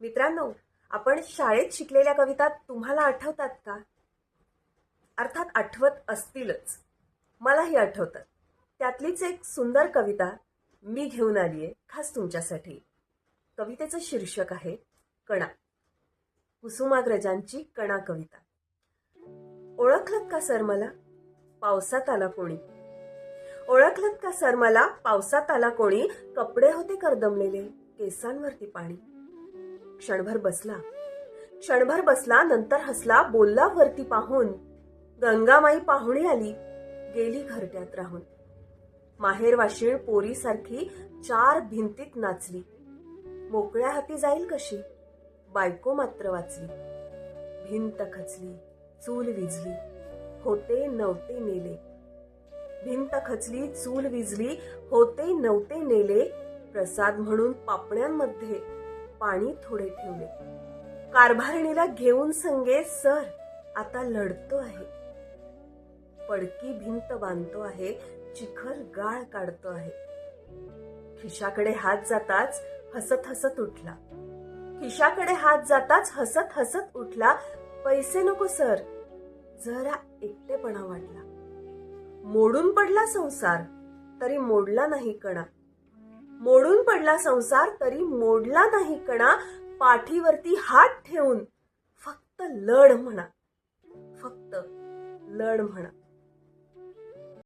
मित्रांनो आपण शाळेत शिकलेल्या कविता तुम्हाला आठवतात का? अर्थात आठवत असतीलच. मलाही आठवतात. त्यातलीच एक सुंदर कविता मी घेऊन आली आहे खास तुमच्यासाठी. कवितेचं शीर्षक आहे कणा. कुसुमाग्रजांची कणा कविता. ओळखलत का सर मला? पावसात आला कोणी. ओळखलत का सर मला? पावसात आला कोणी. कपडे होते करदमलेले केसांवरती पाणी. क्षणभर बसला. क्षणभर बसला नंतर हसला बोलला वरती पाहून. गंगामाई पाहुणी आली गेली घरट्यात राहून. माहेर वाशीण पोरीसारखी चार भिंतीत नाचली. मोकळ्या हाती जाईल कशी? बायको मात्र वाचली. भिंत खचली चूल विजली होते नव्हते नेले. भिंत खचली चूल विजली होते नव्हते नेले प्रसाद म्हणून पापण्यांमध्ये पाणी थोडे ठेवले. कारभारणीला घेऊन संगे सर आता लढतो आहे. पडकी भिंत बांधतो आहे चिखल गाळ काढतो आहे. खिशाकडे हात जाताच हसत हसत उठला. खिशाकडे हात जाताच हसत हसत उठला. पैसे नको सर. जरा एकटेपणा वाटला. मोडून पडला संसार. तरी मोडला नाही कणा. मोडून पडला संसार तरी मोडला नाही कणा पाठीवरती हात ठेवून फक्त लढ म्हणा. फक्त लढ म्हणा.